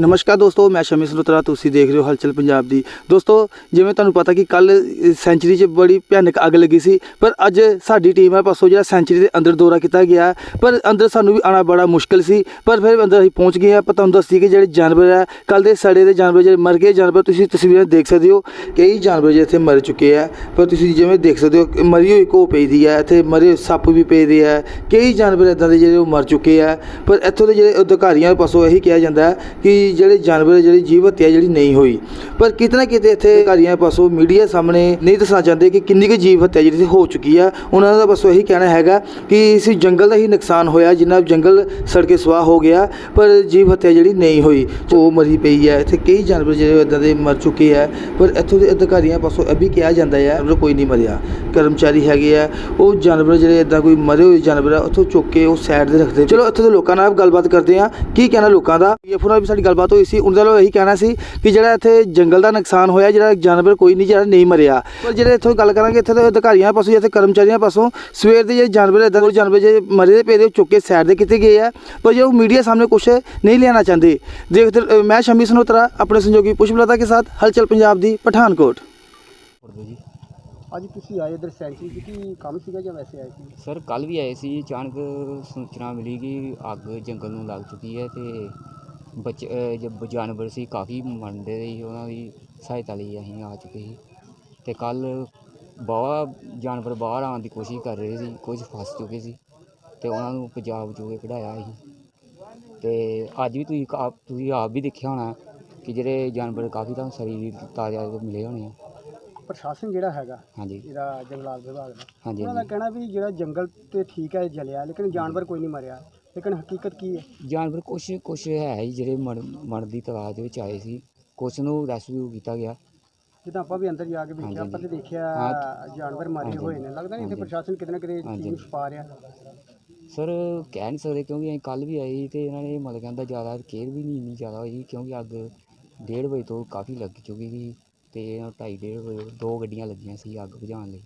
ਨਮਸਕਾਰ ਦੋਸਤੋ, ਮੈਂ ਸ਼ਮੀ ਸਲੋਤਰਾ, ਤੁਸੀਂ ਦੇਖ ਰਹੇ ਹੋ ਹਲਚਲ ਪੰਜਾਬ ਦੀ। ਦੋਸਤੋ, ਜਿਵੇਂ ਤੁਹਾਨੂੰ ਪਤਾ ਕਿ ਕੱਲ ਸੈਂਚਰੀ 'ਚ ਬੜੀ ਭਿਆਨਕ ਅੱਗ ਲੱਗੀ ਸੀ, ਪਰ ਅੱਜ ਸਾਡੀ ਟੀਮ ਹੈ ਪਾਸੋਂ ਜਿਹੜਾ ਸੈਂਚਰੀ ਦੇ ਅੰਦਰ ਦੌਰਾ ਕੀਤਾ ਗਿਆ ਪਰ ਅੰਦਰ ਸਾਨੂੰ ਵੀ ਆਣਾ ਬੜਾ ਮੁਸ਼ਕਲ ਸੀ, ਪਰ ਫਿਰ ਅੰਦਰ ਅਸੀਂ ਪਹੁੰਚ ਗਏ ਆ ਪਰ ਤੁਹਾਨੂੰ ਦੱਸਦੀ ਕਿ ਜਿਹੜੇ ਜਾਨਵਰ ਹੈ ਕੱਲ ਦੇ ਸੜੇ ਦੇ ਜਾਨਵਰ, ਜਿਹੜੇ ਮਰ ਗਏ ਜਾਨਵਰ, ਤੁਸੀਂ ਤਸਵੀਰਾਂ ਦੇਖ ਸਕਦੇ ਹੋ, ਕਈ ਜਾਨਵਰ ਜਿਹੜੇ ਇੱਥੇ ਮਰ ਚੁੱਕੇ ਆ ਪਰ ਤੁਸੀਂ ਜਿਵੇਂ ਦੇਖ ਸਕਦੇ ਹੋ ਮਰੀ ਹੋਈ ਘੋ ਪਈ ਦੀ ਹੈ, ਇੱਥੇ ਮਰੇ ਹੋਏ ਸੱਪ ਵੀ ਪਏ ਦੇ ਆ ਕਈ ਜਾਨਵਰ ਇਦਾਂ ਦੇ ਜਿਹੜੇ ਉਹ ਮਰ ਚੁੱਕੇ ਆ ਪਰ ਇੱਥੋਂ ਦੇ ਜਿਹੜੇ ਅਧਿਕਾਰੀਆਂ ਪਾਸੋਂ ਇਹੀ ਕਿਹਾ ਜਾਂਦਾ ਕਿ ਕਿ ਜਿਹੜੇ ਜਾਨਵਰ, ਜਿਹੜੀ ਜੀਵ ਹੱਤਿਆ ਜਿਹੜੀ ਨਹੀਂ ਹੋਈ। ਪਰ ਕਿਤੇ ਨਾ ਕਿਤੇ ਇੱਥੇ ਅਧਿਕਾਰੀਆਂ ਪਾਸੋਂ ਮੀਡੀਆ ਸਾਹਮਣੇ ਨਹੀਂ ਦੱਸਣਾ ਚਾਹੁੰਦੇ ਕਿ ਕਿੰਨੀ ਕੁ ਜੀਵ ਹੱਤਿਆ ਜਿਹੜੀ ਹੋ ਚੁੱਕੀ ਆ। ਉਹਨਾਂ ਦਾ ਪਾਸੋਂ ਇਹੀ ਕਹਿਣਾ ਹੈਗਾ ਕਿ ਇਸ ਜੰਗਲ ਦਾ ਹੀ ਨੁਕਸਾਨ ਹੋਇਆ, ਜਿੰਨਾ ਜੰਗਲ ਸੜ ਕੇ ਸੁਆਹ ਹੋ ਗਿਆ, ਪਰ ਜੀਵ ਹੱਤਿਆ ਜਿਹੜੀ ਨਹੀਂ ਹੋਈ। ਉਹ ਮਰੀ ਪਈ ਹੈ ਇੱਥੇ ਕਈ ਜਾਨਵਰ ਜਿਹੜੇ ਇਦਾਂ ਦੇ ਮਰ ਚੁੱਕੇ ਆ, ਪਰ ਇੱਥੋਂ ਦੇ ਅਧਿਕਾਰੀਆਂ ਪਾਸੋਂ ਇਹ ਵੀ ਕਿਹਾ ਜਾਂਦਾ ਹੈ ਜਾਨਵਰ ਕੋਈ ਨਹੀਂ ਮਰਿਆ। ਕਰਮਚਾਰੀ ਹੈਗੇ ਆ, ਉਹ ਜਾਨਵਰ ਜਿਹੜੇ ਇਦਾਂ ਕੋਈ ਮਰੇ ਹੋਏ ਜਾਨਵਰ ਆ, ਉੱਥੋਂ ਚੁੱਕ ਕੇ ਉਹ ਸਾਈਡ ਤੇ ਰੱਖਦੇ। ਚਲੋ, ਇੱਥੋਂ ਦੇ ਲੋਕਾਂ ਨਾਲ ਗੱਲਬਾਤ ਕਰਦੇ ਆ। ਕੀ ਕਹਿਣਾ ਲੋਕਾਂ ਦਾ? ਇਹ ਨਾਲ ਵੀ ਸਾਡੀ ਗੱਲਬਾਤ ਹੋਈ ਸੀ ਉਹਨਾਂ ਦਾ ਇਹੀ ਕਹਿਣਾ ਸੀ ਕਿ ਜਿਹੜਾ ਇੱਥੇ ਜੰਗਲ ਦਾ ਨੁਕਸਾਨ ਹੋਇਆ ਜਿਹੜਾ ਜਾਨਵਰ ਕੋਈ ਨਹੀਂ ਜਿਹੜਾ ਨਹੀਂ ਮਰਿਆ। ਪਰ ਜਿਹੜੇ ਇੱਥੋਂ ਗੱਲ ਕਰਾਂਗੇ ਇੱਥੇ ਦੇ ਅਧਿਕਾਰੀਆਂ ਪਾਸੋਂ ਇੱਥੇ ਕਰਮਚਾਰੀਆਂ ਪਾਸੋਂ ਸਵੇਰ ਦੇ ਜਿਹੜੇ ਜਾਨਵਰ ਇਦਾਂ ਦੇ ਜਾਨਵਰ ਜਿਹੜੇ ਮਰੇ ਦੇ ਪਏ ਦੇ ਉਹ ਚੁੱਕ ਕੇ ਸਾਈਡ ਦੇ ਕੀਤੇ ਗਏ ਆ। ਪਰ ਜੇ ਉਹ ਮੀਡੀਆ ਸਾਹਮਣੇ ਕੁਝ ਨਹੀਂ ਲਿਆਣਾ ਚਾਹੁੰਦੇ ਦੇਖਦੇ ਮੈਂ ਸ਼ਮੀ ਸਨੋਤਰਾ ਆਪਣੇ ਸੰਯੋਗੀ ਪੁਸ਼ਪਲਤਾ ਕੇ ਸਾਥ ਹਲਚਲ ਪੰਜਾਬ ਦੀ ਪਠਾਨਕੋਟ। ਅੱਜ ਤੁਸੀਂ ਆਏ ਇਧਰ ਸੈਂਚਰੀ ਕੀ ਕੰਮ ਸੀਗਾ ਜਾਂ ਵੈਸੇ ਆਏ ਸੀ? ਸਰ ਕੱਲ ਵੀ ਆਏ ਸੀ ਅਚਾਨਕ ਸੂਚਨਾ ਮਿਲੀ ਕਿ ਅੱਗ ਜੰਗਲ ਨੂੰ ਲੱਗ ਚੁੱਕੀ ਹੈ ਤੇ ਬੱਚੇ ਜੋ ਜਾਨਵਰ ਸੀ ਕਾਫੀ ਮਰਦੇ ਸੀ ਉਹਨਾਂ ਦੀ ਸਹਾਇਤਾ ਲਈ ਅਸੀਂ ਆ ਚੁੱਕੇ ਸੀ। ਤੇ ਕੱਲ ਬਹੁਤ ਜਾਨਵਰ ਬਾਹਰ ਆਉਣ ਦੀ ਕੋਸ਼ਿਸ਼ ਕਰ ਰਹੇ ਸੀ ਕੁਝ ਫਸ ਚੁੱਕੇ ਸੀ ਤੇ ਉਹਨਾਂ ਨੂੰ ਪੰਜਾਬ ਚੋਂ ਕਢਾਇਆ ਸੀ। ਤੇ ਅੱਜ ਵੀ ਤੁਸੀਂ ਆਪ ਤੁਸੀਂ ਆਪ ਵੀ ਦੇਖਿਆ ਹੋਣਾ ਕਿ ਜਿਹੜੇ ਜਾਨਵਰ ਕਾਫੀ ਤੁਹਾਨੂੰ ਸਰੀਰ ਤਾਜ਼ਾ ਮਿਲੇ ਹੋਣੇ ਆ। ਪ੍ਰਸ਼ਾਸਨ ਜਿਹੜਾ ਹੈਗਾ ਹਾਂਜੀ। ਇਹਦਾ ਜੰਗਲਾਤ ਵਿਭਾਗ ਦਾ ਹਾਂਜੀ ਉਹਨਾਂ ਦਾ ਕਹਿਣਾ ਵੀ ਜਿਹੜਾ ਜੰਗਲ ਤੇ ਠੀਕ ਹੈ ਜਲਿਆ ਲੇਕਿਨ ਜਾਨਵਰ ਕੋਈ ਨਹੀਂ ਮਰਿਆ। ਲੇਕਿਨ ਹਕੀਕਤ ਕੀ ਹੈ ਜਾਨਵਰ ਕੁਛ ਕੁਛ ਹੈ ਜੀ ਜਿਹੜੇ ਮਰ ਮਰਨ ਦੀ ਤਲਾਸ਼ ਦੇ ਵਿੱਚ ਆਏ ਸੀ ਕੁਛ ਨੂੰ ਰੈਸਕਿਊ ਕੀਤਾ ਗਿਆ ਜਿੱਦਾਂ ਆਪਾਂ ਵੀ ਅੰਦਰ ਜਾ ਕੇ ਵੇਖਿਆ ਆਪਾਂ ਤੇ ਦੇਖਿਆ ਹਾਂ। ਜਾਨਵਰ ਮਾਰੇ ਹੋਏ ਨੇ ਲੱਗਦਾ ਨਹੀਂ ਇੱਥੇ। ਪ੍ਰਸ਼ਾਸਨ ਕਿਤੇ ਨਾ ਕਿਤੇ। ਚੀਜ਼ ਛੁਪਾ ਰਿਹਾ ਸਰ ਕਹਿ ਨਹੀਂ ਸਕਦੇ ਕਿਉਂਕਿ ਅਸੀਂ ਕੱਲ ਵੀ ਆਏ ਸੀ ਤੇ ਇਹਨਾਂ ਨੇ ਮਤਲਬ ਕਹਿੰਦਾ ਜ਼ਿਆਦਾ ਕੇਅਰ ਵੀ ਨਹੀਂ ਇੰਨੀ ਜ਼ਿਆਦਾ ਹੋਈ ਕਿਉਂਕਿ ਅੱਗ ਡੇਢ ਵਜੇ ਤੋਂ ਕਾਫੀ ਲੱਗ ਚੁੱਕੀ ਸੀ ਤੇ ਢਾਈ ਡੇਢ ਵਜੇ ਦੋ ਗੱਡੀਆਂ ਲੱਗੀਆਂ ਸੀ ਅੱਗ ਬੁਝਾਉਣ ਲਈ